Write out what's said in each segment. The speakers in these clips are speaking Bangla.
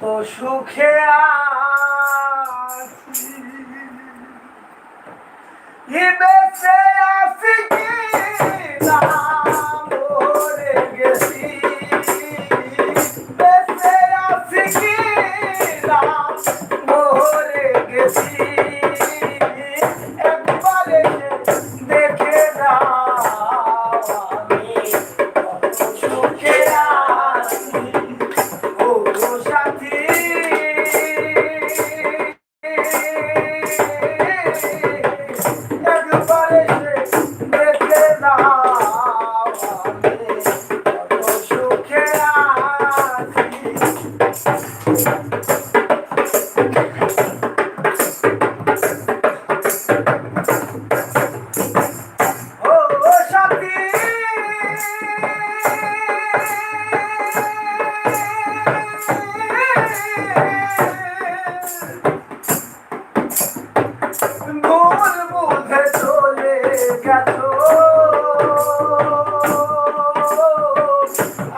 কত সুখে আছি। বেঁচে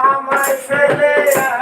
আমায় ফেলে আ